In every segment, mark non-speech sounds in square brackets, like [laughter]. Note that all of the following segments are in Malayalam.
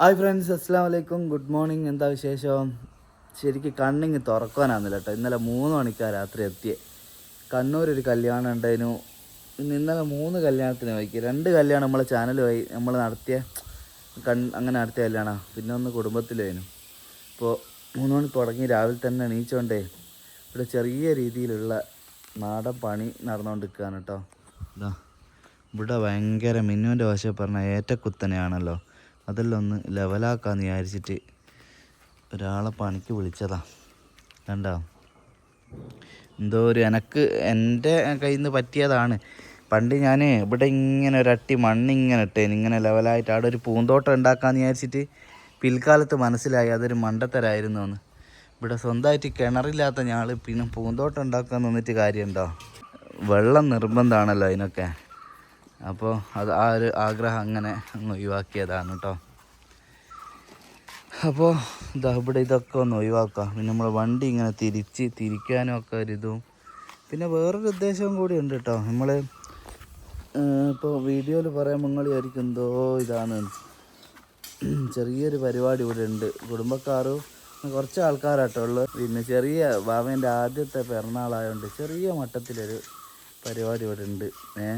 ഹായ് ഫ്രണ്ട്സ് അസ്സാം വലൈക്കും ഗുഡ് മോർണിംഗ് എന്താ വിശേഷം? ശരിക്കും കണ്ണിങ് തുറക്കാനാന്നില്ല കേട്ടോ. ഇന്നലെ മൂന്ന് മണിക്കാ രാത്രി എത്തിയേ. കണ്ണൂർ ഒരു കല്യാണം ഉണ്ടായിരുന്നു. ഇന്ന് ഇന്നലെ മൂന്ന് കല്യാണത്തിന് പോയി. രണ്ട് കല്യാണം നമ്മളെ ചാനൽ പോയി. നമ്മൾ നടത്തിയ കൺ അങ്ങനെ നടത്തിയ കല്യാണം. പിന്നെ ഒന്ന് കുടുംബത്തിലായിരുന്നു ഇപ്പോൾ മൂന്ന് മണി തുടങ്ങി. രാവിലെ തന്നെ എണീച്ചോണ്ടേ ഇവിടെ ചെറിയ രീതിയിലുള്ള നാടൻ പണി നടന്നുകൊണ്ടിരിക്കുകയാണ് കേട്ടോ. ഇവിടെ ഭയങ്കര മിന്നുവിന്റെ വശം പറഞ്ഞാൽ ഏറ്റക്കുത്തനെയാണല്ലോ. അതെല്ലാം ഒന്ന് ലെവലാക്കാന്ന് വിചാരിച്ചിട്ട് ഒരാളെ പണിക്ക് വിളിച്ചതാ. കണ്ടോ? എന്തോ ഒരു എനക്ക് എന്റെ കയ്യിൽ നിന്ന് പറ്റിയതാണ്. പണ്ട് ഞാൻ ഇവിടെ ഇങ്ങനെ ഒരട്ടി മണ്ണിങ്ങനെ ഇട്ടേന് ഇങ്ങനെ ലെവലായിട്ട് അവിടെ ഒരു പൂന്തോട്ടം ഉണ്ടാക്കാന്ന് വിചാരിച്ചിട്ട് പിൽക്കാലത്ത് മനസ്സിലായി അതൊരു മണ്ടത്തരായിരുന്നു എന്ന് ഇവിടെ സ്വന്തമായിട്ട് കിണറില്ലാത്ത ഞാൾ പിന്നെ പൂന്തോട്ടം ഉണ്ടാക്കാൻ നിന്നിട്ട് കാര്യമുണ്ടോ വെള്ളം നിർബന്ധമാണല്ലോ അതിനൊക്കെ അപ്പോൾ അത് ആ ഒരു ആഗ്രഹം അങ്ങനെ അങ്ങ് ഒഴിവാക്കിയതാണ് കേട്ടോ അപ്പോൾ ഇതാ ഇവിടെ ഇതൊക്കെ ഒന്ന് ഒഴിവാക്കാം. പിന്നെ നമ്മൾ വണ്ടി ഇങ്ങനെ തിരിച്ച് തിരിക്കാനും ഒക്കെ ഒരിതും പിന്നെ വേറൊരു ഉദ്ദേശവും കൂടി ഉണ്ട് കേട്ടോ നമ്മൾ ഇപ്പോൾ വീഡിയോയിൽ പറയാൻ നിങ്ങൾ വിചാരിക്കും എന്തോ ഇതാണ്. ചെറിയൊരു പരിപാടി ഇവിടെ ഉണ്ട്. കുടുംബക്കാരും കുറച്ച് ആൾക്കാരാട്ടോ ഉള്ളത് പിന്നെ ചെറിയ ബാബേന്റെ ആദ്യത്തെ പിറന്നാളായതുകൊണ്ട് ചെറിയ മട്ടത്തിലൊരു പരിപാടി ഇവിടെ ഉണ്ട്. ഏ?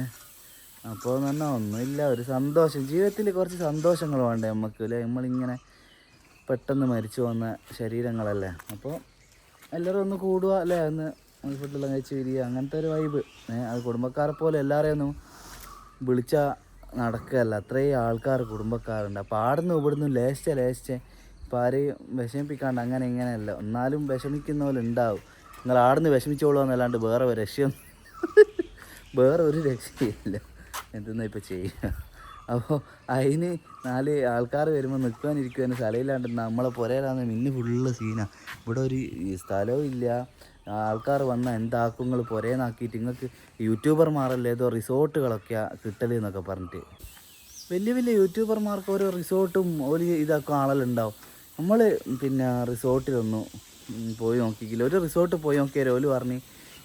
അപ്പോൾ തന്നെ ഒന്നുമില്ല ഒരു സന്തോഷം. ജീവിതത്തിൽ കുറച്ച് സന്തോഷങ്ങൾ വേണ്ടേ നമുക്ക് അല്ലേ? നമ്മളിങ്ങനെ പെട്ടെന്ന് മരിച്ചു വന്ന ശരീരങ്ങളല്ലേ? അപ്പോൾ എല്ലാവരും ഒന്ന് കൂടുക അല്ലേ? ഒന്ന് ഫുഡെല്ലാം കഴിച്ച് വിരിക അങ്ങനത്തെ ഒരു വൈബ് അത് കുടുംബക്കാരെ പോലെ എല്ലാവരെയും ഒന്നും വിളിച്ചാൽ നടക്കുകയല്ല. അത്രയും ആൾക്കാർ കുടുംബക്കാരുണ്ട്. അപ്പോൾ ആടുന്നു ഇവിടുന്ന് ലേശ ലേശ ഇപ്പോൾ ആരെയും വിഷമിപ്പിക്കാണ്ട് അങ്ങനെ ഇങ്ങനെയല്ല. എന്നാലും വിഷമിക്കുന്ന പോലെ ഉണ്ടാവും നിങ്ങൾ ആടുന്ന് വിഷമിച്ചോളൂ എന്നല്ലാണ്ട് വേറെ രക്ഷയൊന്നും വേറെ ഒരു രക്ഷയില്ല. എന്തെന്നാ ഇപ്പോൾ ചെയ്യുക അപ്പോൾ അതിന് നാല് ആൾക്കാർ വരുമ്പോൾ നിൽക്കാനിരിക്കുവാനും സ്ഥലമില്ലാണ്ട് നമ്മളെ പുരയിലാന്ന് മിന്ന് ഫുള്ള് സീനാണ് ഇവിടെ ഒരു സ്ഥലവും ഇല്ല. ആൾക്കാർ വന്നാൽ എന്താക്കും നിങ്ങൾ പുരയെന്നാക്കിയിട്ട് നിങ്ങൾക്ക് യൂട്യൂബർമാരല്ലേ ഏതോ റിസോർട്ടുകളൊക്കെ കിട്ടൽ എന്നൊക്കെ പറഞ്ഞിട്ട്. വലിയ വലിയ യൂട്യൂബർമാർക്ക് ഓരോ റിസോർട്ടും ഒരു ഇതാക്കും ആളലുണ്ടാവും നമ്മൾ പിന്നെ റിസോർട്ടിലൊന്നും പോയി നോക്കിക്കില്ല. ഒരു റിസോർട്ട് പോയി നോക്കിയാൽ ഓൽ പറഞ്ഞ്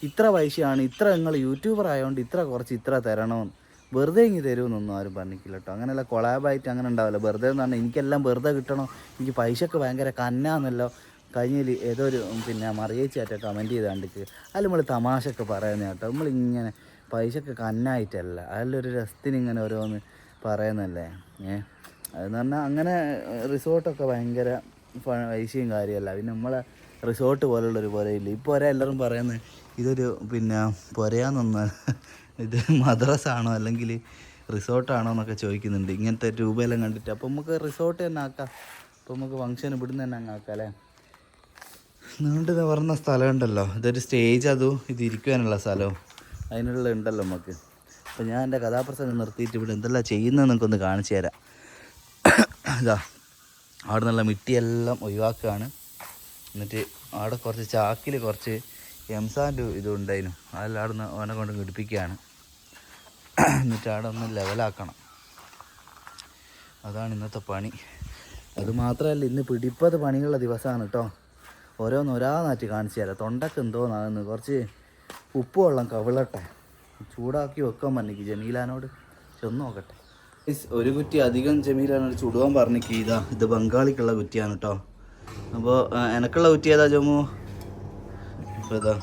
ഇത്ര പൈസയാണ് ഇത്ര നിങ്ങൾ യൂട്യൂബർ ആയതുകൊണ്ട് ഇത്ര കുറച്ച് ഇത്ര തരണമെന്ന് വെറുതെ ഇങ്ങ് തരുമെന്നൊന്നും ആരും പറഞ്ഞിട്ടില്ല കേട്ടോ അങ്ങനെയല്ല കൊളാബായിട്ട് അങ്ങനെ ഉണ്ടാവില്ല. വെറുതെ എന്ന് പറഞ്ഞാൽ എനിക്കെല്ലാം വെറുതെ കിട്ടണം? എനിക്ക് പൈസക്ക് ഭയങ്കര കന്നാന്നല്ലോ. കഴിഞ്ഞതിൽ ഏതോ ഒരു പിന്നെ മറിയേച്ചായിട്ട് കമന്റ് ചെയ്താണ്ടിക്ക് അതിൽ നമ്മൾ തമാശയൊക്കെ പറയുന്ന കേട്ടോ നമ്മളിങ്ങനെ പൈസക്ക് കന്നായിട്ടല്ല. അതിലൊരു രസത്തിന് ഇങ്ങനെ ഓരോന്ന് പറയുന്നല്ലേ ഏ? അതെന്ന് പറഞ്ഞാൽ അങ്ങനെ റിസോർട്ടൊക്കെ ഭയങ്കര പൈസയും കാര്യമല്ല പിന്നെ നമ്മളെ റിസോർട്ട് പോലുള്ളൊരു പുരയില്ല ഇപ്പോൾ ഒരേ എല്ലാവരും പറയുന്നത് ഇതൊരു പിന്നെ പുരയാന്നൊന്ന് ഇത് [laughs] മദ്രസ ആണോ അല്ലെങ്കിൽ റിസോർട്ടാണോ എന്നൊക്കെ ചോദിക്കുന്നുണ്ട്. ഇങ്ങനത്തെ രൂപയെല്ലാം കണ്ടിട്ട്. അപ്പോൾ നമുക്ക് റിസോർട്ട് തന്നെ ആക്കാം. അപ്പോൾ നമുക്ക് ഫംഗ്ഷൻ ഇവിടുന്ന് തന്നെ അങ്ങ് ആക്കാം അല്ലേ? നീണ്ടു നിവർന്ന സ്ഥലമുണ്ടല്ലോ ഇതൊരു സ്റ്റേജ് അതും ഇത് ഇരിക്കുവാനുള്ള സ്ഥലവും അതിനുള്ള ഉണ്ടല്ലോ നമുക്ക്. അപ്പോൾ ഞാൻ എന്റെ കഥാപ്രസംഗം നിർത്തിയിട്ട് ഇവിടെ എന്തെല്ലാം ചെയ്യുന്നത് നിങ്ങൾക്കൊന്ന് കാണിച്ചു തരാം. ഇതാ അവിടെ നിന്നുള്ള മിട്ടിയെല്ലാം ഒഴിവാക്കുകയാണ്. എന്നിട്ട് അവിടെ കുറച്ച് ചാക്കിൽ കുറച്ച് എംസാന്റെ ഇതുണ്ടായിരുന്നു അതെല്ലാം അവിടെ നിന്ന് ഓനെ കൊണ്ട് പിടിപ്പിക്കുകയാണ്. എന്നിട്ട് അവിടെ ഒന്ന് ലെവലാക്കണം. അതാണ് ഇന്നത്തെ പണി. അത് മാത്രമല്ല ഇന്ന് പിടിപ്പത് പണിയുള്ള ദിവസമാണ് കേട്ടോ ഓരോന്ന് നാറ്റി കാണിച്ചു തരാം. തൊണ്ടക്ക് എന്തോന്നാകുന്നു കുറച്ച് ഉപ്പ് വെള്ളം കവിളട്ടെ. ചൂടാക്കി വെക്കാൻ പറഞ്ഞിക്ക് ജമീലാനോട്. ചെന്ന് നോക്കട്ടെ. ഒരു കുറ്റി അധികം ജമീലാനോട് ചുടുവാൻ പറഞ്ഞിക്ക്. ഇതാ ഇത് ബംഗാളിക്കുള്ള കുറ്റിയാണ് കേട്ടോ അപ്പോൾ എനക്കുള്ള കുറ്റി ഏതാ ജമ്മു? ഇപ്പോൾ ഇതാ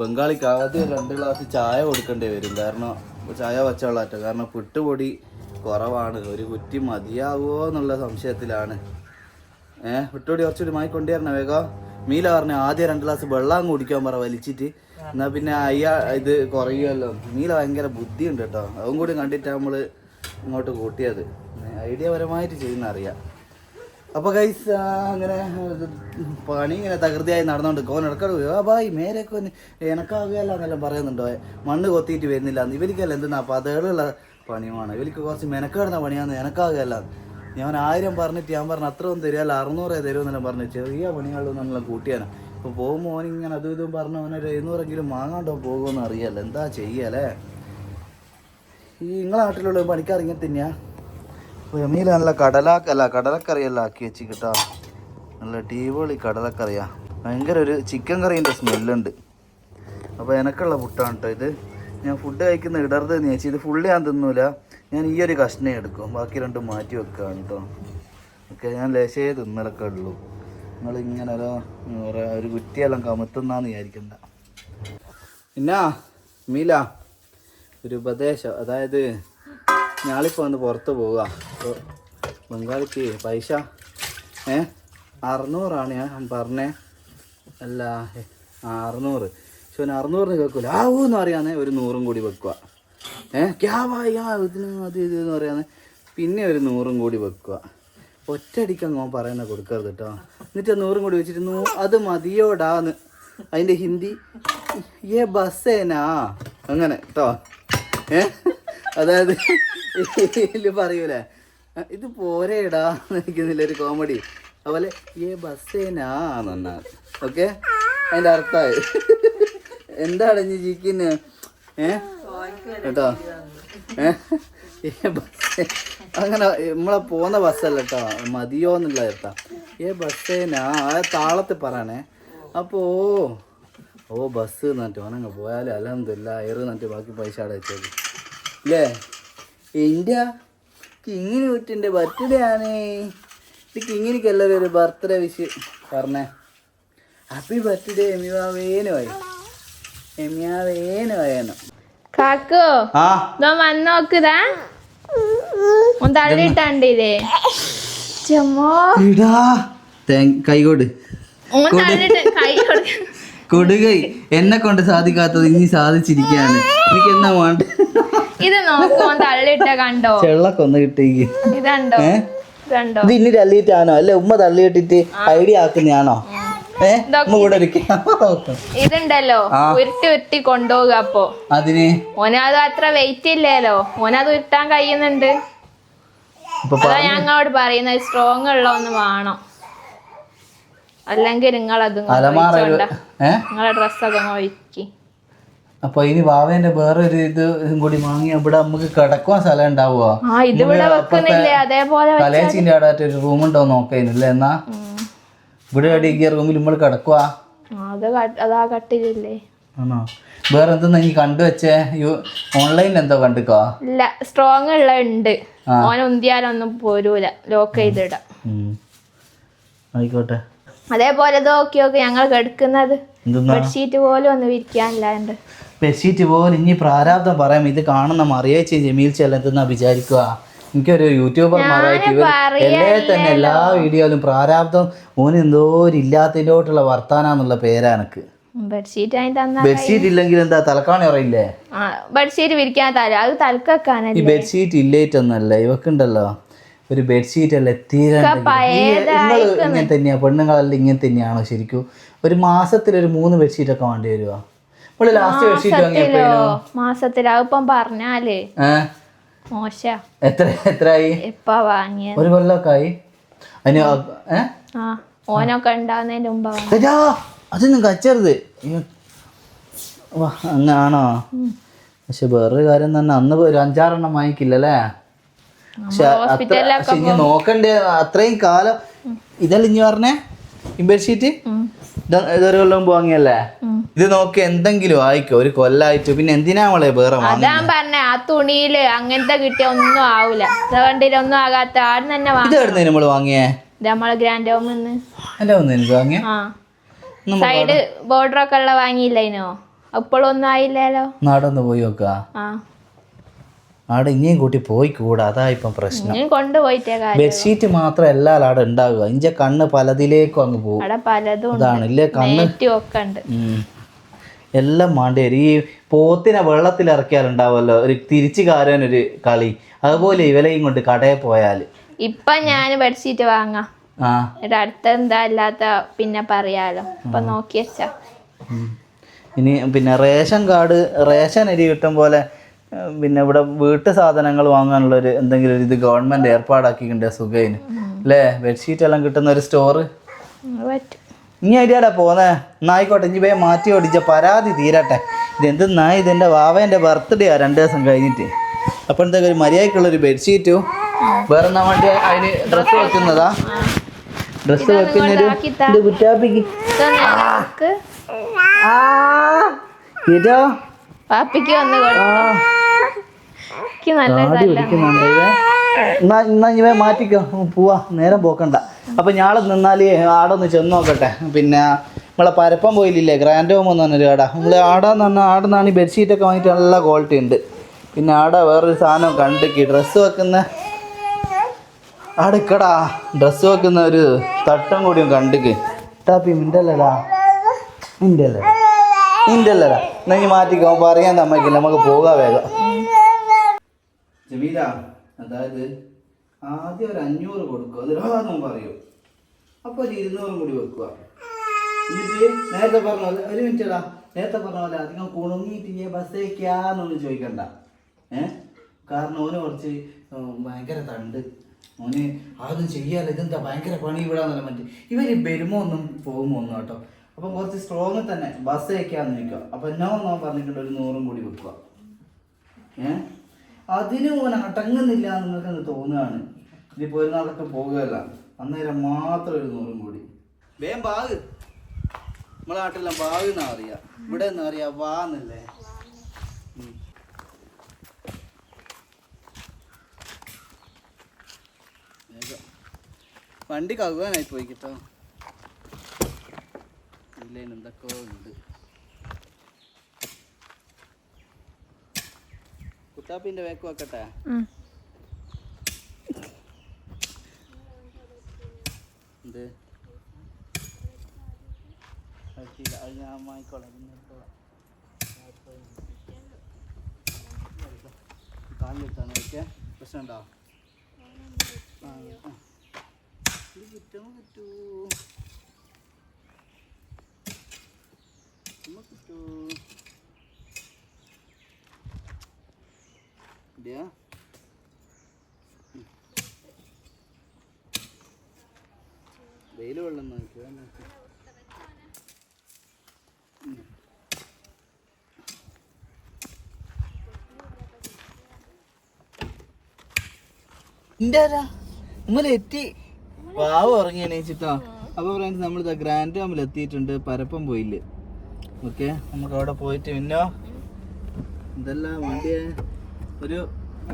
ബംഗാളിക്ക് ആദ്യം രണ്ട് ഗ്ലാസ് ചായ കൊടുക്കേണ്ടി വരും. കാരണം ചായ വച്ചോളാട്ടോ കാരണം പുട്ടുപൊടി കുറവാണ്. ഒരു കുറ്റി മതിയാവുമോ എന്നുള്ള സംശയത്തിലാണ്. ഏഹ് പുട്ടുപൊടി കുറച്ചുകൂടി മായി കൊണ്ടുവരണ വേഗം. മീല പറഞ്ഞ ആദ്യം രണ്ട് ഗ്ലാസ് വെള്ളം കുടിക്കാൻ പറ വലിച്ചിട്ട്. എന്നാ പിന്നെ അയ്യാ ഇത് കുറയുമല്ലോ. മീല ഭയങ്കര ബുദ്ധിയുണ്ട് കേട്ടോ. അതും കൂടി കണ്ടിട്ട് നമ്മൾ ഇങ്ങോട്ട് കൂട്ടിയത്. ഐഡിയ പരമായിട്ട് ചെയ്യുന്ന അറിയാം അപ്പോൾ ഗൈസ് അങ്ങനെ പണി ഇങ്ങനെ തകൃതിയായി നടന്നുകൊണ്ട് കോൻ ഇടക്കട ആ ബായ് മേരൊക്കെ ഒന്ന് എനക്കാകുകയല്ല എന്നെല്ലാം പറയുന്നുണ്ടോ മണ്ണ് കൊത്തിയിട്ട് വരുന്നില്ല ഇവരിക്കല്ല എന്തെന്നാ പതകളുള്ള പണിയുമാണ്. ഇവർക്ക് കുറച്ച് മെനക്കേടുന്ന പണിയാന്ന് എനക്കാകുകയല്ല ഞാൻ ആയിരം പറഞ്ഞിട്ട് ഞാൻ പറഞ്ഞു അത്ര ഒന്നും തരികയല്ല അറുന്നൂറേ തരുമെന്നെല്ലാം പറഞ്ഞു. ചെറിയ പണികളൊന്നും നമ്മളെ കൂട്ടിയാണ്. ഇപ്പോൾ പോകുമ്പോൾ ഓനിങ്ങനെ അതും ഇതും പറഞ്ഞു അവനൊരു എഴുന്നൂറെങ്കിലും വാങ്ങാണ്ടോ പോകുമെന്ന് അറിയാലോ എന്താ ചെയ്യല്ലേ? ഈ നിങ്ങളെ നാട്ടിലുള്ള പണിക്കാർ ഇങ്ങനെ തന്നെയാ? ജമീല നല്ല കടലാക്കല്ല കടലക്കറിയെല്ലാം ആക്കി വെച്ച് കിട്ടാ. നല്ല അടിപൊളി കടലക്കറിയാ. ഭയങ്കര ഒരു ചിക്കൻ കറീന്റെ സ്മെല്ലുണ്ട് അപ്പോൾ എനക്കുള്ള പുട്ടാണ് കേട്ടോ ഇത്. ഞാൻ ഫുഡ് കഴിക്കുന്ന ഇടരുത് എന്ന് ഇത് ഫുള്ള് ഞാൻ തിന്നൂല. ഞാൻ ഈ ഒരു കഷ്ണം എടുക്കും. ബാക്കി രണ്ടും മാറ്റി വെക്കുകയാണ് കേട്ടോ. ഓക്കെ ഞാൻ ലേശേ തിന്നലൊക്കെ ഉള്ളൂ. ഓരോ ഓരോ ഒരു കുറ്റിയെല്ലാം കമത്തുന്നാന്ന് വിചാരിക്കണ്ട. പിന്നെ മീല ഒരു ഉപദേശം. അതായത് ഞാളിപ്പോൾ ഒന്ന് പുറത്ത് പോവുക അപ്പോൾ ബംഗാളിക്ക് പൈസ. ഏ? അറുന്നൂറാണ് ഞാൻ പറഞ്ഞേ. അല്ല അറുന്നൂറ്. പക്ഷെ ഒരു അറുന്നൂറിന് കേൾക്കൂല. ആ ഊ എന്ന് പറയാന്നേ ഒരു നൂറും കൂടി വെക്കുക ഏ? ക്യാ ഇതിന് അത് ഇത് എന്ന് പറയാന്ന്. പിന്നെ ഒരു നൂറും കൂടി വെക്കുക ഒറ്റയടിക്ക് അങ്ങ് പറയുന്ന കൊടുക്കരുത് കേട്ടോ എന്നിട്ട് നൂറും കൂടി വെച്ചിട്ട് നൂ അത് മതിയോടാന്ന് അതിന്റെ ഹിന്ദി ഏ ബസ്സേനാ അങ്ങനെ കേട്ടോ ഏ? അതായത് പറയൂലേ. "ആ, ഇത് പോരേടാ നിൽക്കുന്നില്ല ഒരു കോമഡി അതുപോലെ ഏ ബസ്സേനാ എന്നാ ഓക്കെ? അതിന്റെ അർത്ഥമായി എന്താണ് ഇനി ജിക്കിന് ഏ? കേട്ടോ? ഏ? ബസ് അങ്ങനെ നമ്മളെ പോകുന്ന ബസ്സല്ല കേട്ടോ. മതിയോ എന്നുള്ള കേട്ടോ. ഏ ബസ്സേനാ താളത്തിൽ പറയണേ. അപ്പോ ഓ ബസ് എന്നിട്ട് ഓനങ്ങ് പോയാലും അലഹമില്ല എയർ എന്നിട്ട് ബാക്കി പൈസ അടച്ചത് ഇല്ലേ? ഇന്ത്യ? കിങ്ങിന് കുറ്റിന്റെ ബർത്ത്ഡേ ആണ്. ഇത് കിങ്ങിനിക്ക് എല്ലാവരും ഒരു ബർത്ത്ഡേ വിഷ് പറഞ്ഞേ. ഹാപ്പി ബർത്ത്ഡേ എമിവാവേനുമായി എമിയാവേനുമായേനു കാക്കു ആ. ഇതോ വന്ന് നോക്കുതാ. ഒന്ന് തള്ളിട്ടാണ്ടില്ലേ ചമ്മോ. കൈകോട് കൊടുകൈ എന്നെ കൊണ്ട് സാധിക്കാത്തത് ഇനി സാധിച്ചിരിക്കുകയാണ്. എനിക്ക് എന്നാ വേണ്ട ഇത് നോക്കു തള്ളിട്ട കണ്ടോ? ചെള്ളൊക്കെ ഒന്ന് കിട്ടിക്ക് ഇതുണ്ടോ? ഇത് ഇനി തള്ളിയിട്ടാണോ? അല്ലെ ഉമ്മ തള്ളിയിട്ടിട്ട് ഐഡിയ ആക്കുന്നതാണോ? ഇതുണ്ടല്ലോ ഉരുട്ടി ഉരുട്ടി കൊണ്ടുപോകുക അപ്പൊ. അതിന്? ഓനത് അത്ര വെയിറ്റ് ഇല്ലല്ലോ. ഓനത് ഉരുട്ടാൻ കഴിയുന്നുണ്ട്. അതാ ഞങ്ങളോട് പറയുന്നത് സ്ട്രോങ് ഉള്ള ഒന്ന് വേണം. അല്ലെങ്കിൽ ഒരു ഏ? നിങ്ങളെ ഡ്രസ്സൊക്കെ അപ്പൊ ഇനി വാവേന്റെ വേറൊരു ഇത് ഇതും കൂടി വാങ്ങി ഇവിടെ നമുക്ക് കിടക്കുവാൻ സ്ഥലം വെ- കലേച്ചിന്റെ അവിടെ ഒരു റൂം ഉണ്ടോ നോക്കാനില്ലേ എന്നാ? ഇവിടെ അടിയ റൂമിൽ നമ്മൾ കിടക്കുവാ. ആ, അത് ക- അതാ കട്ടിലില്ലേ. ആണോ? വേറെ എന്തെന്നാ നീ കണ്ടുവച്ചേ ഓൺലൈനിൽ എന്തോ കണ്ടുക്കോ? ഇല്ല സ്ട്രോങ് ഉള്ള ഉണ്ട്. ഓൻ ഉന്തിയാലൊന്നും പോരൂല. ലോക്ക് ചെയ്തിടാം. ആയിക്കോട്ടെ. അതേപോലെ ഇതൊക്കെ ഞങ്ങൾ കിടക്കുന്നത് ബെഡ്ഷീറ്റ് പോലും ഒന്നും വിരിക്കാനില്ലാണ്ട്. ബെഡ്ഷീറ്റ് പോലെ ഇനി പ്രാരാബ്ദം പറയാം. ഇത് കാണുന്ന മറിയാച്ചി ജമീൽ ചെല്ലെന്തെന്നാ വിചാരിക്കുക. എനിക്കൊരു യൂട്യൂബർമാരായിട്ട് ഇവർ എല്ലേ തന്നെ എല്ലാ വീഡിയോയിലും പ്രാരാബ്ദം ഓന് എന്തോ ഒരു ഇല്ലാത്തതിലോട്ടുള്ള വർത്താനാന്നുള്ള എന്നുള്ള എനക്ക്. ബെഡ്ഷീറ്റ് ഇല്ലെങ്കിൽ എന്താ തലക്കാണി അറിയില്ലേ ബെഡ്ഷീറ്റ് വിരിക്കാൻ തല അത് ഈ ബെഡ്ഷീറ്റ് ഇല്ലേറ്റൊന്നല്ല ഇവക്കുണ്ടല്ലോ. ഒരു ബെഡ്ഷീറ്റ് അല്ല തീരെ ഇങ്ങനെ. തന്നെയാ പെണ്ണുങ്ങളെല്ലാം ഇങ്ങനെ തന്നെയാണോ ശരിക്കും? ഒരു മാസത്തിൽ ഒരു മൂന്ന് ബെഡ്ഷീറ്റ് ഒക്കെ വേണ്ടി വരുമോ നമ്മൾ ലാസ്റ്റ് ബെഡ്ഷീറ്റ് വാങ്ങിയപ്പോഴോ മാസത്തിൽ അതിപ്പം പറഞ്ഞാൽ. മോശ. എത്ര എത്രയായി ഇപ്പൊ വാങ്ങിയ ഒരു കൊല്ലമൊക്കെ ആയി അതിന് ഓനൊക്കെ ഉണ്ടാവുന്നതിന് മുമ്പ് അതൊന്നും കച്ചരുത്. അങ്ങാണോ? പക്ഷെ വേറൊരു കാര്യം തന്നെ അന്ന് ഒരു അഞ്ചാറെണ്ണം വാങ്ങിക്കില്ലല്ലേ? പക്ഷെ ഇനി നോക്കണ്ടേ അത്രയും കാലം ഇതല്ല ഇനി പറഞ്ഞേ? ബെഡ്ഷീറ്റ്. ഇത് ഇതൊരു കൊല്ലം വാങ്ങിയല്ലേ. ഇത് നോക്കി എന്തെങ്കിലും ആയിക്കോ ഒരു കൊല്ലായിട്ട്. പിന്നെ എന്തിനാ നമ്മളെ വേറെ അതാ പറഞ്ഞ ആ തുണിയിൽ അങ്ങനത്തെ കിട്ടിയ ഒന്നും ആവൂല. അതുകൊണ്ടില്ല ഒന്നും ആകാത്ത ആടുന്ന് തന്നെ ഇത് എവിടുന്ന് നമ്മൾ വാങ്ങിയേ? ഇത് നമ്മളെ ഗ്രാൻഡ് ഹോമിന്ന് അല്ല ഒന്ന് എനിക്ക് വാങ്ങിയ? ആ. സൈഡ് ബോർഡർ ഒക്കെ ഉള്ള വാങ്ങിയില്ലേനോ? അപ്പോഴൊന്നും ആയില്ലല്ലോ നാടൊന്ന് പോയി നോക്കുക ആ. ആടെ ഇനിയും കൂട്ടി പോയി കൂടാ അതാ ഇപ്പം പ്രശ്നം. ബെഡ്ഷീറ്റ് മാത്രം എല്ലാ ആടെ ഉണ്ടാവുക. ഇഞ്ച കണ്ണ് പലതിലേക്കും അങ്ങ് പോകും. അതാണ് ഇല്ലേ കണ്ണ്. എല്ലാം മാണ്ടി ഈ പോത്തിനെ വെള്ളത്തിൽ ഇറക്കിയാലുണ്ടാവുമല്ലോ. ഒരു തിരിച്ചു കാരാൻ ഒരു കളി. അതുപോലെ ഇവലെയും കൊണ്ട് കടയിൽ പോയാൽ ഇപ്പൊ ഞാൻ ബെഡ്ഷീറ്റ് വാങ്ങാം. അടുത്ത എന്താ അല്ലാത്ത പിന്നെ പറയാലോ. ഇപ്പൊ നോക്കി വെച്ചാ. ഇനി പിന്നെ റേഷൻ കാർഡ് റേഷൻ അരി കിട്ടും പോലെ പിന്നെ ഇവിടെ വീട്ടു സാധനങ്ങൾ വാങ്ങാനുള്ള ഒരു എന്തെങ്കിലും ഒരു ഇത് ഗവൺമെന്റ് ഏർപ്പാടാക്കിയിട്ടുണ്ട് സുഖയിന് അല്ലേ ബെഡ്ഷീറ്റ് എല്ലാം കിട്ടുന്ന ഒരു സ്റ്റോർ ഇനി അരിയാടാ പോന്നേ? എന്നായിക്കോട്ടെ ഇനി പോയി മാറ്റി ഓടിച്ച പരാതി തീരട്ടെ. ഇതെന്ത് നായി ഇതെന്റെ വാവേന്റെ ബർത്ത്ഡേ ആ രണ്ട് ദിവസം കഴിഞ്ഞിട്ട്. അപ്പോൾ എന്തൊക്കെ ഒരു മര്യാദക്കുള്ളൊരു ബെഡ്ഷീറ്റും? വേറെ എന്നാ വേണ്ടി അതിന് ഡ്രസ്സ് വെക്കുന്നതാ? ഡ്രസ്സ് വെക്കുന്നൊരു. ഇത് കുറ്റാപ്പിക്ക് ഇതൊന്ന് ഇതോ? പാപ്പിക്ക് വന്ന് ആ. എന്നാ എന്നാ മാറ്റിക്കോ. പോവാ. നേരം പോക്കണ്ട. അപ്പൊ ഞാളെ നിന്നാൽ ആടെ ഒന്ന് ചെന്ന് നോക്കട്ടെ. പിന്നെ നമ്മളെ പരപ്പം പോയില്ലേ? ഗ്രാൻഡ് ഹോം എന്ന് പറഞ്ഞൊരു കട നമ്മൾ ആടാന്ന് പറഞ്ഞാൽ ആടെ നിന്നാണ് ഈ ബെഡ്ഷീറ്റൊക്കെ വാങ്ങിയിട്ട് നല്ല ക്വാളിറ്റി ഉണ്ട്. പിന്നെ ആടെ വേറൊരു സാധനം കണ്ടിക്ക്. ഡ്രസ്സ് വെക്കുന്ന ആടെ ഇക്കടാ ഡ്രസ്സ് വെക്കുന്ന ഒരു തട്ടം കൂടിയും കണ്ടിക്ക്. ടാപ്പി മിണ്ടല്ലടാ. മിണ്ടല്ലേ മിണ്ടല്ലടാ. എന്നാ ഇനി മാറ്റിക്കോ. പറയാൻ നമ്മക്കില്ല നമുക്ക് പോകാം വേഗം. ജമീല അതായത് ആദ്യം ഒരു അഞ്ഞൂറ് കൊടുക്കുക. അത് ഒരാന്നും പറയൂ. അപ്പൊ ഒരു ഇരുന്നൂറും കൂടി വെക്കുക. എന്നിട്ട് നേരത്തെ പറഞ്ഞ പോലെ ഒരു മിനിറ്റടാ നേരത്തെ പറഞ്ഞ പോലെ അധികം കുണുങ്ങിയിട്ട് ബസ്സേക്കാന്നൊന്നും ചോദിക്കണ്ട. ഏ? കാരണം ഓന് കുറച്ച് ഭയങ്കര തണ്ട്. ഓന് ആദ്യം ചെയ്യാല്ല ഇതെന്താ ഭയങ്കര പണി വിടാന്നല്ല മറ്റേ. ഇവർ വരുമോ ഒന്നും പോകുമോ ഒന്നും കേട്ടോ. അപ്പം കുറച്ച് സ്ട്രോങ് തന്നെ. ബസ്സേക്കാന്ന് ചോദിക്കുക. അപ്പൊ എന്നോ എന്നോ പറഞ്ഞിട്ടുണ്ട്? ഒരു നൂറും കൂടി വെക്കുക. ഏ? അതിന് ഓൻ അടങ്ങുന്നില്ല എന്ന് നിങ്ങൾക്ക് അങ്ങ് തോന്നുകയാണ്. ഇതിപ്പോ ഒരു നാളൊക്കെ പോകുകയല്ല. അന്നേരം മാത്രം ഒരു നൂറും കൂടി. വേം ബാഗ്. നമ്മളെ നാട്ടിലെല്ലാം ബാഗ് എന്നാ അറിയാ? ഇവിടെ എന്നാ അറിയാ? വാന്നല്ലേ. വണ്ടി കഴുകാനായി പോയി കേട്ടോ. ഇല്ല എന്തൊക്കെയോ ഉണ്ട്. കുത്താപ്പിന്റെ വേക്ക് വെക്കട്ടെ. എന്ത്? പറ്റില്ല അത് ഞാൻ വാങ്ങിക്കോളാം. കാലിലിട്ടാണ്. ഓക്കെ? പ്രശ്നമുണ്ടോ? ആ. കിട്ടൂ? കിട്ടൂ. ഇടിയാ വെയിൽ വെള്ളം നോക്കുക നമ്മൾ എത്തി. വാവ് ഉറങ്ങി എണീച്ചിട്ടോ. അപ്പോൾ ഫ്രണ്ട്സ് നമ്മൾ ഗ്രാൻഡ് ഹോമിൽ എത്തിയിട്ടുണ്ട്. പരപ്പം പോയില്ലേ. ഓക്കെ നമുക്ക് അവിടെ പോയിട്ട് പിന്നോ എന്തെല്ലാം വണ്ടിയെ ഒരു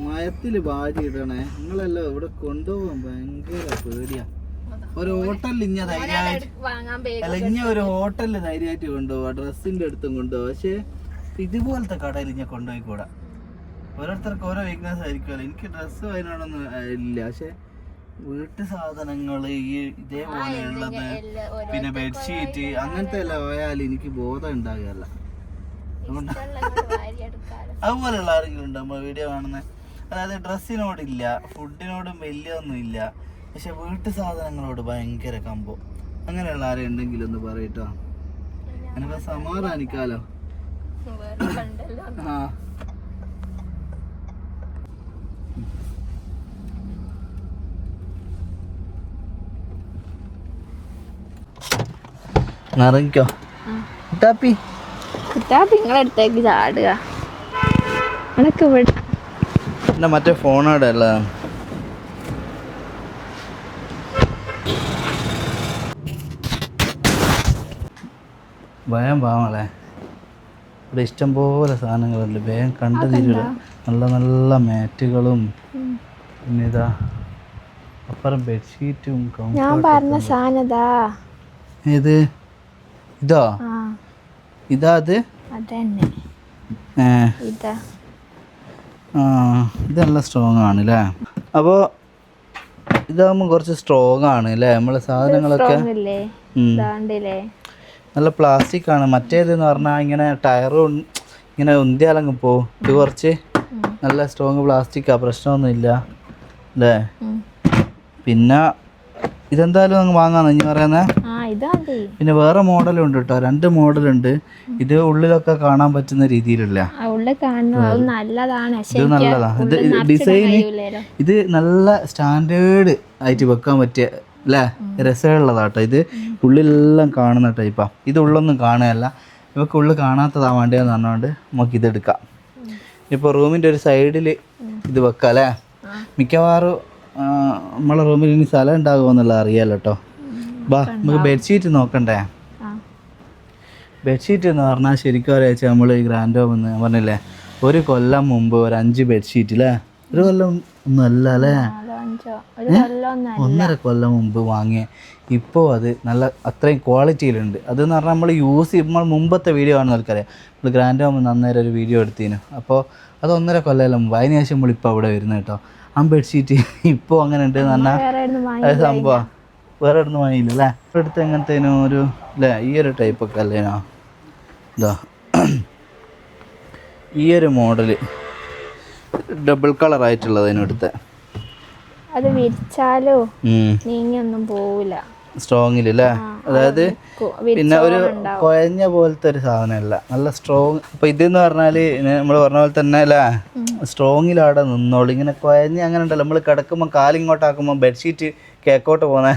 മയത്തിൽ വാരിയിടണേ. ഇടണേ നിങ്ങളല്ലോ ഇവിടെ കൊണ്ടുപോകാൻ ഭയങ്കര പേടിയാ. ഒരു ഹോട്ടലിൽ ഇഞ്ഞ ധൈര്യമായിട്ട് അല്ല ഇഞ്ഞ ഒരു ഹോട്ടലിൽ ധൈര്യമായിട്ട് കൊണ്ടുപോവാ. ഡ്രസ്സിന്റെ അടുത്തും കൊണ്ടുപോവാ. പക്ഷേ ഇതുപോലത്തെ കടയിൽ ഇഞ്ഞ കൊണ്ടുപോയിക്കൂടാ. ഓരോരുത്തർക്ക് ഓരോ വീക്ക്നെസ് ആയിരിക്കുമല്ലോ. എനിക്ക് ഡ്രസ്സ് അതിനോടൊന്നും ഇല്ല. പക്ഷെ വീട്ടു സാധനങ്ങൾ ഈ ഇതേപോലെയുള്ളത് പിന്നെ ബെഡ്ഷീറ്റ് അങ്ങനത്തെ എല്ലാം പോയാൽ എനിക്ക് ബോധം ഉണ്ടാകുകയല്ല. അതുകൊണ്ട് അതുപോലെയുള്ള ആരെങ്കിലും ഉണ്ടോ നമ്മൾ വീഡിയോ കാണുന്നത് അതായത് ഡ്രസ്സിനോടില്ല ഫുഡിനോടും വലിയ ഒന്നും ഇല്ല പക്ഷെ വീട്ടു സാധനങ്ങളോട് ഭയങ്കര കമ്പോ. അങ്ങനെയുള്ള ആരെ ഉണ്ടെങ്കിലും ഒന്ന് പറയട്ടോ എനിക്ക് സമാധാനിക്കാലോ? ആ. നിറങ്ങിക്കോ. ടാപ്പി കുട്ടാ നിങ്ങളടുത്തേക്ക് ചാടുക. അതൊക്കെ ഇവിടെ എന്റെ മറ്റേ ഫോണോടെ അല്ല? ഭയം പാവങ്ങളെ. ഇവിടെ ഇഷ്ടംപോലെ സാധനങ്ങളുണ്ട്. വേഗം കണ്ടു? തീരുക നല്ല നല്ല മാറ്റുകളും. പിന്നെ ഇതാ അപ്പുറം ബെഡ്ഷീറ്റും ഞാൻ പറഞ്ഞ സാധനതാ ഏത്? ഇതോ? ഇതാ അത്? അതന്നെ. ഏ. ഇതാ. ഇത് നല്ല സ്ട്രോങ് ആണ് അല്ലേ അപ്പോൾ ഇതാകുമ്പോൾ കുറച്ച് സ്ട്രോങ് ആണ് അല്ലേ നമ്മളെ സാധനങ്ങളൊക്കെ. നല്ല പ്ലാസ്റ്റിക് ആണ്. മറ്റേതെന്ന് പറഞ്ഞാൽ ഇങ്ങനെ ടയറും ഇങ്ങനെ ഉന്തിയാലങ്ങ് പോവും. ഇത് കുറച്ച് നല്ല സ്ട്രോങ് പ്ലാസ്റ്റിക്കാ പ്രശ്നമൊന്നുമില്ല അല്ലേ പിന്നെ ഇതെന്തായാലും അങ്ങ് വാങ്ങാന്ന്? ഇനി പറയുന്നത് പിന്നെ വേറെ മോഡലുണ്ട് കേട്ടോ രണ്ട് മോഡലുണ്ട് ഇത് ഉള്ളിലൊക്കെ കാണാൻ പറ്റുന്ന രീതിയിലുള്ള ആ ഉള്ളിൽ കാണുന്നു അത് നല്ലതാണ്. ഇത് നല്ലതാ. ഇത് നല്ല സ്റ്റാൻഡേർഡ് ആയിട്ട് വെക്കാൻ പറ്റിയ അല്ലേ? രസമുള്ളതാട്ടോ ഇത്. ഉള്ളിലെല്ലാം കാണുന്ന ടൈപ്പാ ഇത് ഉള്ളൊന്നും കാണുകയല്ല. ഇവക്ക് ഉള്ളിൽ കാണാത്തതാ വേണ്ടതെന്ന് പറഞ്ഞുകൊണ്ട് നമുക്ക് ഇതെടുക്കാം ഇപ്പോൾ റൂമിന്റെ ഒരു സൈഡിൽ ഇത് വെക്കാം അല്ലേ? മിക്കവാറും നമ്മളെ റൂമിൽ ഇനി സ്ഥലം ഉണ്ടാകുമോ എന്നുള്ളത് അറിയാലോ കേട്ടോ ബാ നമുക്ക് ബെഡ്ഷീറ്റ് നോക്കണ്ടേ? ബെഡ്ഷീറ്റ് എന്ന് പറഞ്ഞാൽ ശരിക്കും അറിയാച്ചാൽ നമ്മൾ ഈ ഗ്രാൻഡ് ഹോം എന്ന് പറഞ്ഞില്ലേ? ഒരു കൊല്ലം മുമ്പ് ഒരു അഞ്ച് ബെഡ്ഷീറ്റ് അല്ലേ ഒരു കൊല്ലം ഒന്നും അല്ല കൊല്ലം ഒന്നര കൊല്ലം മുമ്പ് വാങ്ങിയ. ഇപ്പോൾ അത് നല്ല അത്രയും ക്വാളിറ്റിയിലുണ്ട് അതെന്ന് പറഞ്ഞാൽ നമ്മൾ യൂസ് ചെയ്യും നമ്മൾ മുമ്പത്തെ വീഡിയോ ആണ് ആൾക്കറിയാം നമ്മൾ ഗ്രാൻഡ് ആകുമ്പോൾ നന്നേരം ഒരു വീഡിയോ എടുത്തിന്. അപ്പോൾ അത് ഒന്നര കൊല്ലമല്ല മുമ്പ്. അതിന് ശേഷം നമ്മളിപ്പോൾ അവിടെ വരുന്നത് കേട്ടോ ആ ബെഡ്ഷീറ്റ് ഇപ്പോൾ അങ്ങനെ ഉണ്ട് എന്ന് പറഞ്ഞാൽ സംഭവം. വേറെ ഇടുന്ന് വാങ്ങിയില്ല അല്ലേ? എടുത്ത് എങ്ങനത്തേനോ ഒരു അല്ലേ? ഈ ഒരു ടൈപ്പൊക്കെ അല്ലേനോ ഇതാ. ഈ ഒരു മോഡൽ ഡബിൾ കളർ ആയിട്ടുള്ളതിനും എടുത്ത അത് വിരിച്ചാലോ? നീങ്ങിയൊന്നും പോവില്ല സ്ട്രോങ്ങിൽ അല്ലേ? അതായത് പിന്നെ ഒരു കുഴഞ്ഞ പോലത്തെ ഒരു സാധനമല്ല. നല്ല സ്ട്രോങ് ഇപ്പൊ ഇതെന്ന് പറഞ്ഞാൽ നമ്മൾ പറഞ്ഞ പോലെ തന്നെ അല്ലേ? സ്ട്രോങ്ങിൽ അവിടെ നിന്നോളൂ. ഇങ്ങനെ കുഴഞ്ഞ് അങ്ങനെ ഉണ്ടല്ലോ. നമ്മൾ കിടക്കുമ്പോൾ കാലിങ്ങോട്ടാക്കുമ്പോൾ ബെഡ്ഷീറ്റ് കേക്കോട്ട് പോകുന്ന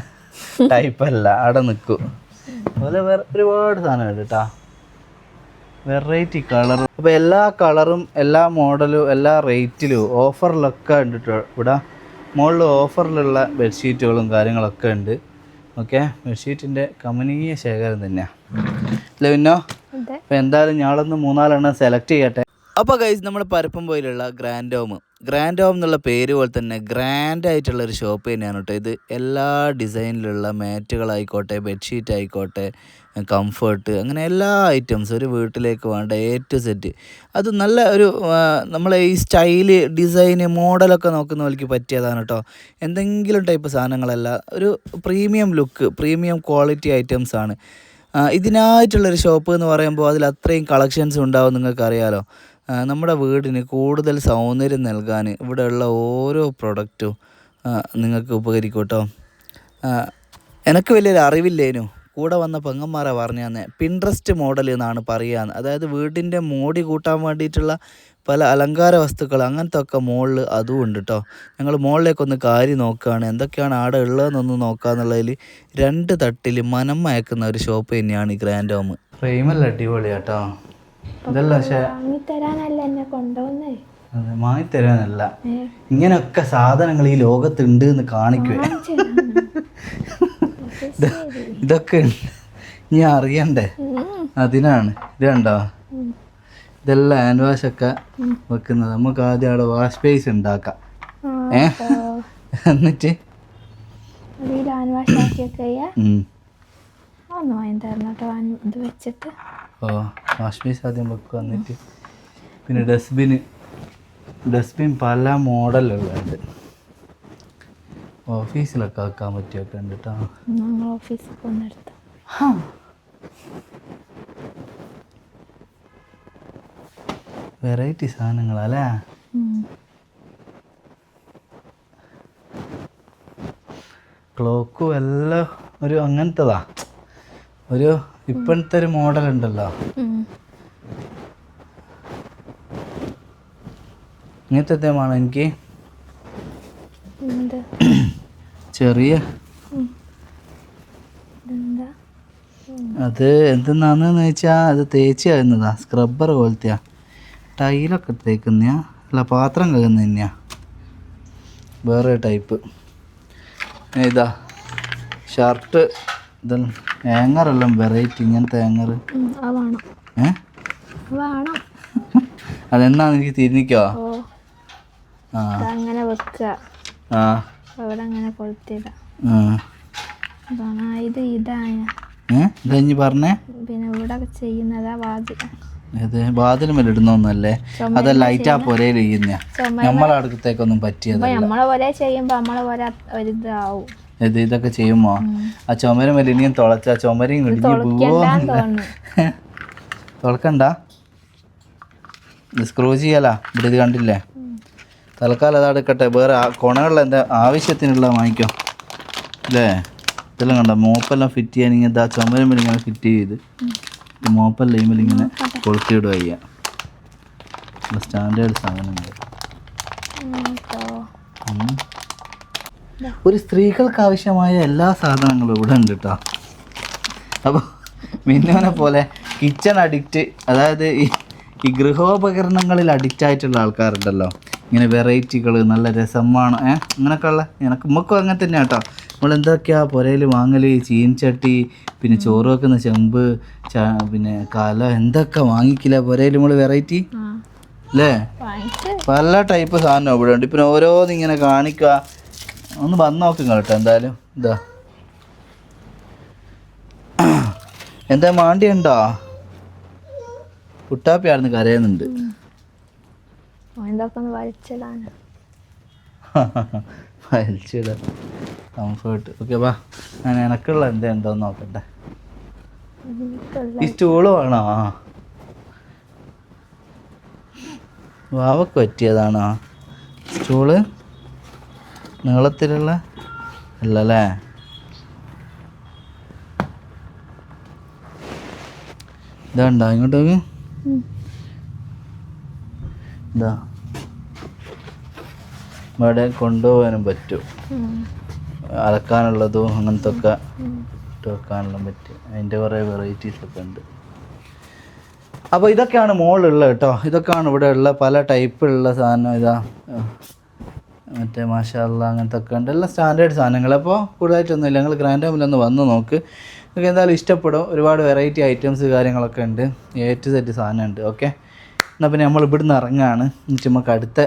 ടൈപ്പ് അല്ല അവിടെ നിൽക്കും അതുപോലെ വേറെ ഒരുപാട് സാധനമുണ്ട് കേട്ടാ. വെറൈറ്റി കളർ അപ്പോൾ എല്ലാ കളറും എല്ലാ മോഡലും എല്ലാ റേറ്റിലും ഓഫറിലൊക്കെ ഉണ്ട് കേട്ടോ ഇവിടെ. മുകളിൽ ഓഫറിലുള്ള ബെഡ്ഷീറ്റുകളും കാര്യങ്ങളൊക്കെ ഉണ്ട്. ഓക്കെ ബെഡ്ഷീറ്റിന്റെ കമനീയ ശേഖരം തന്നെയാണ് അല്ലേ പിന്നോ അപ്പോൾ എന്തായാലും ഞാളൊന്ന് മൂന്നാലെണ്ണം സെലക്ട് ചെയ്യട്ടെ. അപ്പോൾ കൈസ് നമ്മൾ പരപ്പംപോയിലുള്ള ഗ്രാൻഡ് ഹോം ഗ്രാൻഡ് ഹോം എന്നുള്ള പേര് പോലെ തന്നെ ഗ്രാൻഡ് ആയിട്ടുള്ള ഒരു ഷോപ്പ് തന്നെയാണ് കേട്ടോ ഇത് എല്ലാ ഡിസൈനിലുള്ള മാറ്റുകളായിക്കോട്ടെ ബെഡ്ഷീറ്റ് ആയിക്കോട്ടെ കംഫർട്ട് അങ്ങനെ എല്ലാ ഐറ്റംസ് ഒരു വീട്ടിലേക്ക് വേണ്ട എ ടു സെറ്റ് അത് നല്ല ഒരു നമ്മൾ ഈ സ്റ്റൈൽ ഡിസൈന് മോഡലൊക്കെ നോക്കുന്നവർക്ക് പറ്റിയതാണ് കേട്ടോ എന്തെങ്കിലും ടൈപ്പ് സാധനങ്ങളല്ല ഒരു premium look premium quality items ആണ്. ഇതിനായിട്ടുള്ളൊരു ഷോപ്പ് എന്ന് പറയുമ്പോൾ അതിൽ അത്രയും കളക്ഷൻസ് ഉണ്ടാവും നിങ്ങൾക്ക് അറിയാലോ ആ, നമ്മുടെ വീടിന് കൂടുതൽ സൗന്ദര്യം നൽകാൻ ഇവിടെയുള്ള ഓരോ പ്രൊഡക്റ്റും നിങ്ങൾക്ക് ഉപകരിക്കും കേട്ടോ എനിക്ക് വലിയൊരു അറിവില്ലേനു. കൂടെ വന്ന പെങ്ങന്മാരെ പറഞ്ഞു തന്നെ പിൻട്രസ്റ്റ് മോഡൽ എന്നാണ് പറയുക അതായത് വീടിന്റെ മോടി കൂട്ടാൻ വേണ്ടിയിട്ടുള്ള പല അലങ്കാര വസ്തുക്കൾ അങ്ങനത്തെ ഒക്കെ മുകളിൽ അതും ഉണ്ട് കേട്ടോ ഞങ്ങൾ മുകളിലേക്കൊന്ന് കാര്യം നോക്കുകയാണ് എന്തൊക്കെയാണ് ആടെ ഉള്ളതെന്നൊന്ന് നോക്കാന്നുള്ളതിൽ രണ്ട് തട്ടിൽ മനം മയക്കുന്ന ഒരു ഷോപ്പ് തന്നെയാണ് ഈ ഗ്രാൻഡ് ഹോം ഫ്രെയിമല്ല അടിപൊളിയാട്ടോ ഇതല്ല പക്ഷേ വാങ്ങി തരാനല്ല എന്നെ കൊണ്ടുവന്നേ വാങ്ങിത്തരാനല്ല. ഇങ്ങനൊക്കെ ഇങ്ങനെയൊക്കെ സാധനങ്ങൾ ഈ ലോകത്തുണ്ട് എന്ന് ശരി. ഇതൊക്കെ. ഇനി അറിയണ്ടേ? അതിനാണ്. ഇത് കണ്ടോ? ഇതെല്ലാം ഹാൻഡ് വാഷ് ഒക്കെ വെക്കുന്നത്. നമുക്ക് ആദ്യം അവിടെ വാഷ് ബേസ് ഉണ്ടാക്കാം. ഏ? എന്നിട്ട്? ഹാൻഡ് വാഷ് ആക്കിയൊക്കെ ഒന്ന് വാങ്ങി തരണം കേട്ടോ ഇത് വെച്ചിട്ട്. ഓ വാഷ് ബേസ് ആദ്യം വെക്കുക എന്നിട്ട് പിന്നെ ഡസ്റ്റ്ബിൻ ഡസ്റ്റ്ബിൻ പല മോഡലുകളുണ്ട് ഓഫീസിലൊക്കെ വെക്കാൻ പറ്റിയൊക്കെ ഉണ്ട് കേട്ടോ ഞങ്ങൾ ഓഫീസിൽ പോകുന്നെടുത്ത് വെറൈറ്റി സാധനങ്ങളല്ലേ ക്ലോക്കും എല്ലാം ഒരു അങ്ങനത്തതാ. ഒരു ഇപ്പോഴത്തെ ഒരു മോഡൽ ഉണ്ടല്ലോ. ഇങ്ങനത്തെ വേണം എനിക്ക്? ചെറിയ. അത് എന്തെന്നാന്ന് വെച്ചാൽ അത് തേച്ച് കഴിയുന്നതാ സ്ക്രബ്ബർ പോലത്തെയാ. ടൈലൊക്കെ തേക്കുന്നയാ. അല്ല പാത്രം കഴുകുന്ന തന്നെയാ വേറെ ടൈപ്പ് ഇതാ. ഷർട്ട് ഇതെല്ലാം ഹാങ്ങറെല്ലാം വെറൈറ്റി ഇങ്ങനത്തെ തേങ്ങറ്. ഏ? അതെന്നാ എനിക്ക് തിരിഞ്ഞിക്കോ? ഓ. ആ. അതങ്ങനെ വെക്കുക ആ. അവിടെ അങ്ങനെ കൊളുത്തിടാം. ആ. ആ, ഇത് ഇതാണ്. ഏ? ഇതാ ഇനി പറഞ്ഞേ? പിന്നെ ഇവിടെ ചെയ്യുന്നതാ ഇത് വാതിൽ അത് ലൈറ്റാ പൊരയിൽ ചെയ്യുന്ന നമ്മളെ അടുത്തേക്കൊന്നും പറ്റിയത് നമ്മളെ പോലെ ചെയ്യുമ്പോ നമ്മളെ പോലെ ഒരിതാവും. ഇത് ഇതൊക്കെ ചെയ്യുമോ? ആ ചുമര മേലെ ഇനിയും തുളച്ച ആ ചുമരയും ഇടിഞ്ഞ് പോവോ? [laughs] തുളക്കണ്ട. സ്ക്രൂ ചെയ്യാലാ. ഇവിടെ ഇത് കണ്ടില്ലേ? തൽക്കാലം അത് എടുക്കട്ടെ. വേറെ കുണകളിൽ എന്താ ആവശ്യത്തിനുള്ള വാങ്ങിക്കോ. അല്ലേ ഇതെല്ലാം കണ്ട? മോപ്പെല്ലാം ഫിറ്റ് ചെയ്യാൻ ഇങ്ങനെ ആ ചുമരം മേലെ ഇങ്ങനെ ഫിറ്റ് ചെയ്ത് മോപ്പെല്ലാം മേലെ ഇങ്ങനെ കൊളുത്തിയിടുക ചെയ്യാം. സ്റ്റാൻഡേർഡ് സാധനങ്ങൾ. ഒരു സ്ത്രീകൾക്ക് ആവശ്യമായ എല്ലാ സാധനങ്ങളും ഇവിടെ ഉണ്ട് കേട്ടോ അപ്പോൾ മിന്നുവിനെ പോലെ കിച്ചൺ അഡിക്റ്റ് അതായത് ഈ ഈ ഗൃഹോപകരണങ്ങളിൽ അഡിക്റ്റ് ആയിട്ടുള്ള ആൾക്കാരുണ്ടല്ലോ. ഇങ്ങനെ വെറൈറ്റികൾ നല്ല രസമാണ് ഏഹ് അങ്ങനെയൊക്കെ ഉള്ള എനക്ക് ഉമ്മക്കും അങ്ങനെ തന്നെ കേട്ടോ നമ്മൾ എന്തൊക്കെയാ പുരയിൽ വാങ്ങൽ ചീൻചട്ടി പിന്നെ ചോറ് വെക്കുന്ന ചെമ്പ് ച പിന്നെ കല എന്തൊക്കെ വാങ്ങിക്കില്ല പുരയിൽ നമ്മൾ വെറൈറ്റി? അല്ലേ പല ടൈപ്പ് സാധനം ഇവിടെ ഉണ്ട്. പിന്നെ ഓരോന്നിങ്ങനെ കാണിക്കുക ഒന്ന് വന്ന് നോക്കുക കേട്ടോ എന്തായാലും. ഇതാ. എന്താ മാണ്ടി ഉണ്ടോ? കുട്ടാപ്പിയായിരുന്നു കരയുന്നുണ്ട്. വലിച്ചിട കംഫേർട്ട് ഓക്കെ വാ. ഞാൻ എനക്കുള്ള എന്താ ഉണ്ടോന്ന് നോക്കട്ടെ. ഈ സ്റ്റൂൾ വേണോ? വാവക്ക് പറ്റിയതാണോ? സ്റ്റൂൾ നീളത്തിലുള്ള അല്ലല്ലേ? ഇതാണ്ടോ? ഇങ്ങോട്ടേക്ക്. ഇതാ. ഇവിടെ കൊണ്ടുപോകാനും പറ്റും. അലക്കാനുള്ളതും അങ്ങനത്തെ ഒക്കെ. ഇട്ട് വെക്കാനുള്ള പറ്റും. അതിന്റെ കുറേ വെറൈറ്റീസ് ഒക്കെ ഉണ്ട്. അപ്പോൾ ഇതൊക്കെയാണ് മോളിലുള്ള കേട്ടോ. ഇതൊക്കെയാണ് ഇവിടെ ഉള്ള പല ടൈപ്പിലുള്ള സാധനം. ഇതാ. മറ്റേ മാഷാല്ല അങ്ങനത്തെ ഒക്കെ ഉണ്ട്. എല്ലാം സ്റ്റാൻഡേർഡ് സാധനങ്ങൾ അപ്പോൾ കൂടുതലായിട്ടൊന്നുമില്ല ഞങ്ങൾ ഗ്രാൻഡ് ഹോമിൽ ഒന്ന് വന്ന് നോക്ക്. നിങ്ങൾക്ക് എന്തായാലും ഇഷ്ടപ്പെടും. ഒരുപാട് വെറൈറ്റി ഐറ്റംസ് കാര്യങ്ങളൊക്കെ ഉണ്ട്. എ ടു സെറ്റ് സാധനമുണ്ട് ഓക്കെ എന്നാൽ പിന്നെ നമ്മൾ ഇവിടുന്ന് ഇറങ്ങുകയാണ് എന്നിട്ട് നമുക്ക് അടുത്ത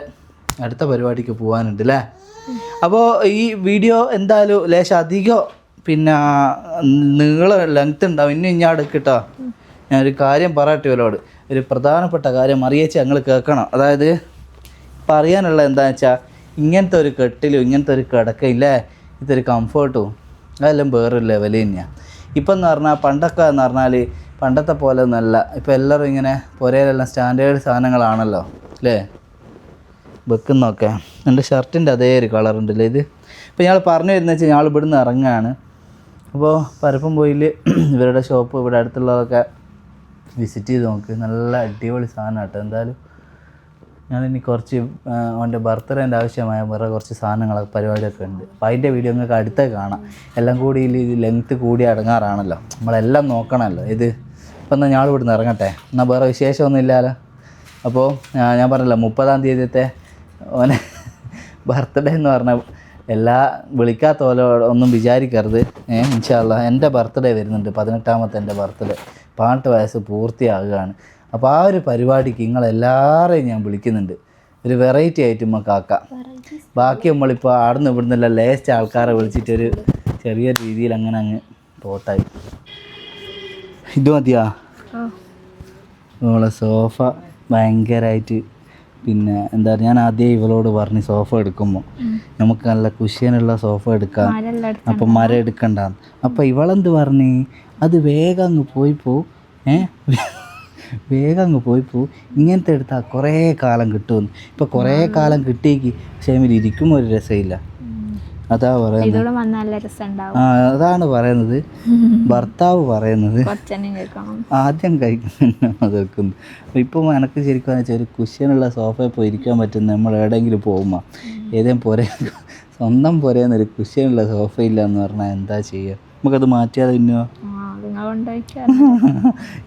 അടുത്ത പരിപാടിക്ക് പോകാനുണ്ട് അല്ലേ അപ്പോൾ ഈ വീഡിയോ എന്തായാലും ലേശം അധികം പിന്നെ നീളം ലെങ്ത് ഉണ്ടാവും. ഇനി ഞാൻ എടുക്കട്ടോ ഞാനൊരു കാര്യം പറയട്ടെ ഇവരോട്. ഒരു പ്രധാനപ്പെട്ട കാര്യം അറിയിച്ച് ഞങ്ങൾ കേൾക്കണം. അതായത് പറയാനുള്ള എന്താണെന്ന് വെച്ചാൽ ഇങ്ങനത്തെ ഒരു കെട്ടിലും ഇങ്ങനത്തെ ഒരു കിടക്കയില്ലേ ഇതൊരു കംഫർട്ടും അതെല്ലാം വേറൊരു ലെവൽ തന്നെയാണ് ഇപ്പം എന്ന് പറഞ്ഞാൽ പണ്ടൊക്കെ എന്ന് പറഞ്ഞാൽ പണ്ടത്തെ പോലെ ഒന്നല്ല. ഇപ്പം എല്ലാവരും ഇങ്ങനെ പുരയിലെല്ലാം സ്റ്റാൻഡേർഡ് സാധനങ്ങളാണല്ലോ അല്ലേ വെക്കുന്നൊക്കെ എന്റെ ഷർട്ടിന്റെ അതേ ഒരു കളർ ഉണ്ടല്ലേ ഇത്? ഇപ്പോൾ ഞങ്ങൾ പറഞ്ഞു വരുന്നത് വെച്ചാൽ ഞങ്ങൾ ഇവിടുന്ന് ഇറങ്ങുകയാണ് അപ്പോൾ പരപ്പം പോയിൽ [clears throat] ഇവരുടെ ഷോപ്പ് ഇവിടെ അടുത്തുള്ളതൊക്കെ വിസിറ്റ് ചെയ്ത് നോക്ക്. നല്ല അടിപൊളി സാധനം എന്തായാലും ഞാനിനി കുറച്ച് അവന്റെ ബർത്ത്ഡേന്റെ ആവശ്യമായ വേറെ കുറച്ച് സാധനങ്ങളൊക്കെ പരിപാടിയൊക്കെ ഉണ്ട്. അപ്പോൾ അതിന്റെ വീഡിയോ നിങ്ങൾക്ക് അടുത്തേ കാണാം. എല്ലാം കൂടി ഇത് ലെങ്ത്ത് കൂടി അടങ്ങാറാണല്ലോ. നമ്മളെല്ലാം നോക്കണമല്ലോ. ഇത് ഇപ്പം എന്നാൽ ഞാൻ ഇവിടുന്ന് ഇറങ്ങട്ടെ? എന്നാൽ വേറെ വിശേഷമൊന്നും ഇല്ലല്ലോ അപ്പോൾ ഞാൻ പറഞ്ഞല്ലോ മുപ്പതാം തീയതിയത്തെ ഓനെ ബർത്ത്ഡേ എന്ന് പറഞ്ഞാൽ എല്ലാ വിളിക്കാത്ത പോലെ ഒന്നും വിചാരിക്കരുത്. ഏഹ് ഇൻഷാല്ല എന്റെ ബർത്ത്ഡേ വരുന്നുണ്ട്. പതിനെട്ടാമത്തെ എന്റെ ബർത്ത്ഡേ. പാട്ട് വയസ്സ് പൂർത്തിയാകുകയാണ്. അപ്പോൾ ആ ഒരു പരിപാടിക്ക് നിങ്ങളെല്ലാവരെയും ഞാൻ വിളിക്കുന്നുണ്ട്. ഒരു വെറൈറ്റി ആയിട്ട് നമുക്ക് ആക്കാം ബാക്കി നമ്മളിപ്പോൾ ആടുന്ന് എല്ലാം ലേസ്റ്റ് ആൾക്കാരെ വിളിച്ചിട്ടൊരു ചെറിയ രീതിയിൽ അങ്ങനെ അങ്ങ് പോട്ടായി ഇത് മതിയാ. നമ്മളെ സോഫ ഭയങ്കരമായിട്ട് പിന്നെ എന്താ പറയുക ഞാൻ ആദ്യം ഇവളോട് പറഞ്ഞു സോഫ എടുക്കുമ്പോൾ നമുക്ക് നല്ല കുഷ്യനുള്ള സോഫ എടുക്കാം. അപ്പം മരം എടുക്കണ്ട അപ്പം ഇവളെന്ത് പറഞ്ഞ്? അത് വേഗം അങ്ങ് പോയി പോ. ഏ? വേഗം അങ്ങ് പോയി പോ. ഇങ്ങനത്തെ എടുത്താൽ കുറേ കാലം കിട്ടുമെന്ന്. ഇപ്പം കുറേ കാലം കിട്ടിയേക്ക് പക്ഷേ ഇരിക്കും ഇരിക്കുമ്പോൾ ഒരു രസമില്ല അതാ പറയുന്നത്. ആ അതാണ് പറയുന്നത്. ഭർത്താവ് പറയുന്നത്. ആദ്യം കഴിക്കുന്നു ഇപ്പം എനക്ക് ശരിക്കും വെച്ചാൽ ഒരു കുഷ്യനുള്ള സോഫയിൽ പോയി ഇരിക്കാൻ പറ്റുന്ന നമ്മൾ എവിടെയെങ്കിലും പോകുമ്പോൾ ഏതെങ്കിലും പോരെ സ്വന്തം പോരേന്ന് ഒരു കുഷ്യനുള്ള സോഫ ഇല്ല എന്ന് പറഞ്ഞാൽ എന്താ ചെയ്യുക നമുക്കത് മാറ്റിയാൽ പിന്നെയോ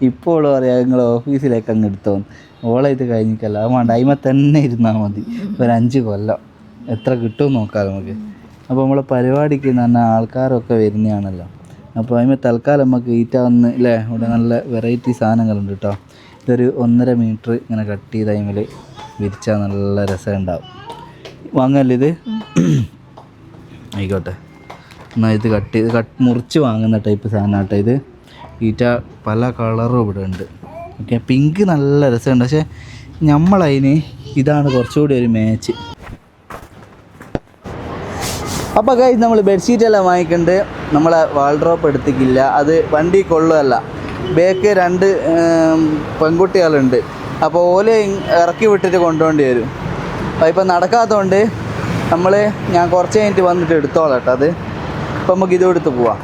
ഇപ്പോൾ ഓൾ പറയാ നിങ്ങൾ ഓഫീസിലേക്ക് അങ്ങ് എടുത്തോന്ന് ഓളെ ഇത് കഴിഞ്ഞിക്കല്ല അത് വേണ്ട അയിമ തന്നെ ഇരുന്നാൽ മതി. ഒരു അഞ്ച് കൊല്ലം. എത്ര കിട്ടുമെന്ന് നോക്കാം നമുക്ക്. അപ്പോൾ നമ്മളെ പരിപാടിക്ക് എന്ന് പറഞ്ഞാൽ ആൾക്കാരൊക്കെ വരുന്നതാണല്ലോ. അപ്പോൾ അതിമ തൽക്കാലം നമുക്ക് ഈറ്റാവുന്ന അല്ലേ ഇവിടെ നല്ല വെറൈറ്റി സാധനങ്ങളുണ്ട് കേട്ടോ ഇതൊരു ഒന്നര മീറ്റർ ഇങ്ങനെ കട്ട് ചെയ്ത് അതിമിൽ വിരിച്ചാൽ നല്ല രസം ഉണ്ടാവും. വാങ്ങല്ലേ ഇത്? ആയിക്കോട്ടെ. എന്നാൽ ഇത് കട്ട് ചെയ്ത് കട്ട് മുറിച്ച് വാങ്ങുന്ന ടൈപ്പ് സാധനം കേട്ടോ ഇത്. ഈറ്റ പല കളറും ഇവിടെ ഉണ്ട്. ഓക്കെ പിങ്ക് നല്ല രസമുണ്ട്. പക്ഷേ നമ്മളതിന് ഇതാണ് കുറച്ചുകൂടി ഒരു മാച്ച് അപ്പോൾ കൈ നമ്മൾ ബെഡ്ഷീറ്റ് എല്ലാം വാങ്ങിക്കേണ്ട. നമ്മളെ വാൾഡ്രോപ്പ് എടുത്തിക്കില്ല. അത് വണ്ടി കൊള്ളുകയല്ല. ബേക്ക് രണ്ട് പെൺകുട്ടികളുണ്ട്. അപ്പോൾ ഓലെ ഇറക്കി വിട്ടിട്ട് കൊണ്ടുപോകേണ്ടി വരും. അപ്പോൾ ഇപ്പം നടക്കാത്തതുകൊണ്ട് നമ്മൾ ഞാൻ കുറച്ച് കഴിഞ്ഞിട്ട് വന്നിട്ട് എടുത്തോളാം കേട്ടോ അത്. ഇപ്പം നമുക്ക് ഇതും എടുത്ത് പോവാം.